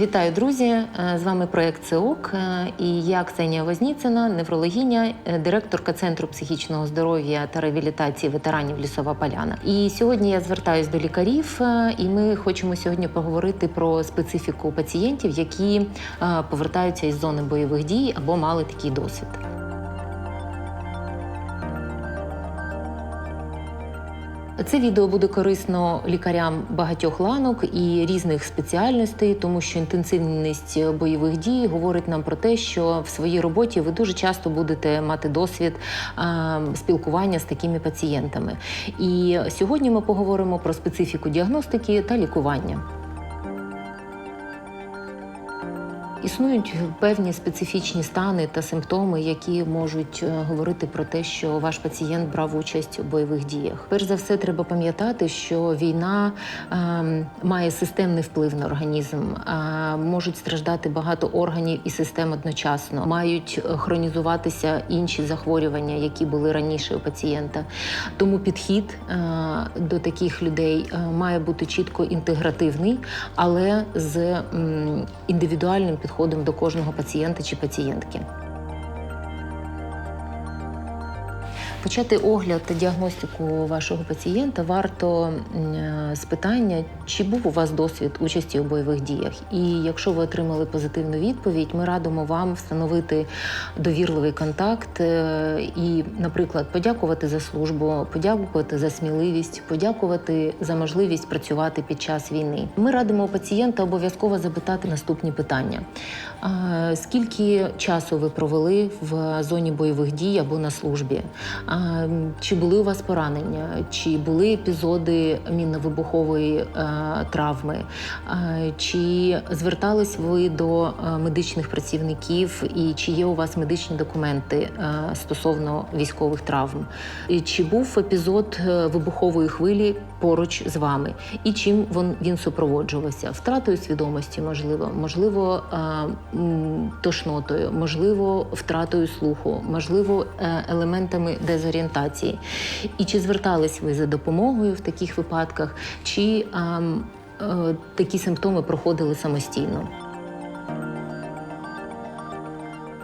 Вітаю, друзі! Е, З вами проект ЦЕОК е, і я Ксенія Возніцина, неврологиня, е, директорка Центру психічного здоров'я та реабілітації ветеранів Лісова Поляна. І сьогодні я звертаюсь до лікарів, і ми хочемо сьогодні поговорити про специфіку пацієнтів, які повертаються із зони бойових дій або мали такий досвід. Це відео буде корисно лікарям багатьох ланок і різних спеціальностей, тому що інтенсивність бойових дій говорить нам про те, що в своїй роботі ви дуже часто будете мати досвід спілкування з такими пацієнтами. І сьогодні ми поговоримо про специфіку діагностики та лікування. Існують певні специфічні стани та симптоми, які можуть е, говорити про те, що ваш пацієнт брав участь у бойових діях. Перш за все, треба пам'ятати, що війна е, має системний вплив на організм, е, можуть страждати багато органів і систем одночасно, мають е, хронізуватися інші захворювання, які були раніше у пацієнта. Тому підхід е, до таких людей е, має бути чітко інтегративний, але з м, індивідуальним підходом до кожного пацієнта чи пацієнтки. Почати огляд та діагностику вашого пацієнта варто е, з питання, чи був у вас досвід участі у бойових діях. І якщо ви отримали позитивну відповідь, ми радимо вам встановити довірливий контакт е, і, наприклад, подякувати за службу, подякувати за сміливість, подякувати за можливість працювати під час війни. Ми радимо пацієнта обов'язково запитати наступні питання: скільки часу ви провели в зоні бойових дій або на службі? Чи були у вас поранення, чи були епізоди мінно-вибухової е, травми, чи звертались ви до е, медичних працівників, і чи є у вас медичні документи е, стосовно військових травм? Чи був епізод вибухової хвилі поруч з вами? І чим він, він супроводжувався? Втратою свідомості, можливо, можливо, е, тошнотою, можливо, втратою слуху, можливо, е, елементами дезорієнтації. І чи звертались ви за допомогою в таких випадках, чи ем, е, такі симптоми проходили самостійно?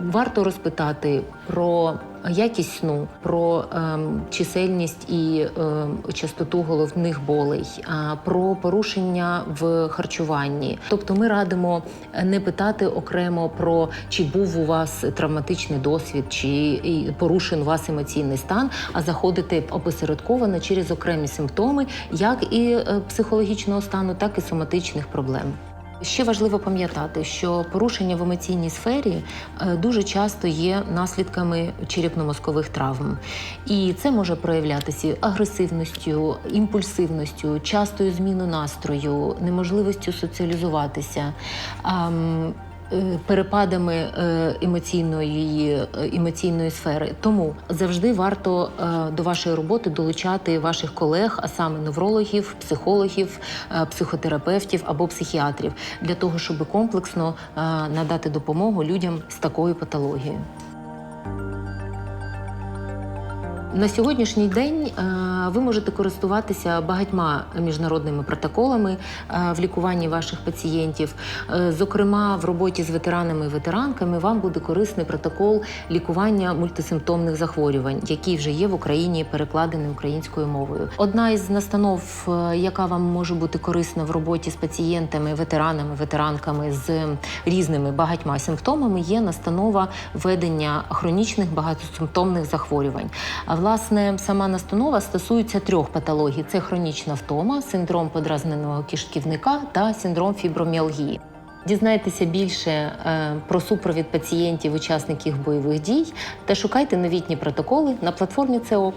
Варто розпитати про якість сну, про ем, чисельність і ем, частоту головних болей, а, про порушення в харчуванні. Тобто, ми радимо не питати окремо про чи був у вас травматичний досвід, чи порушен у вас емоційний стан, а заходити опосередковано через окремі симптоми, як і е, психологічного стану, так і соматичних проблем. Ще важливо пам'ятати, що порушення в емоційній сфері е, дуже часто є наслідками черепно-мозкових травм, і це може проявлятися агресивністю, імпульсивністю, частою зміною настрою, неможливістю соціалізуватися. Е, Перепадами е, емоційної е, емоційної сфери, тому завжди варто до вашої роботи долучати ваших колег, а саме неврологів, психологів, психотерапевтів або психіатрів, для того, щоб комплексно надати допомогу людям з такою патологією. На сьогоднішній день ви можете користуватися багатьма міжнародними протоколами е, в лікуванні ваших пацієнтів. Е, Зокрема, в роботі з ветеранами і ветеранками вам буде корисний протокол лікування мультисимптомних захворювань, який вже є в Україні перекладений українською мовою. Одна із настанов, е, яка вам може бути корисна в роботі з пацієнтами, ветеранами, ветеранками з різними багатьма симптомами, є настанова ведення хронічних багатосимптомних захворювань. А власне сама настанова стосується трьох патологій: це хронічна втома, синдром подразненого кишківника та синдром фіброміалгії. Дізнайтеся більше е, про супровід пацієнтів, учасників бойових дій та шукайте новітні протоколи на платформі ЦЕОК.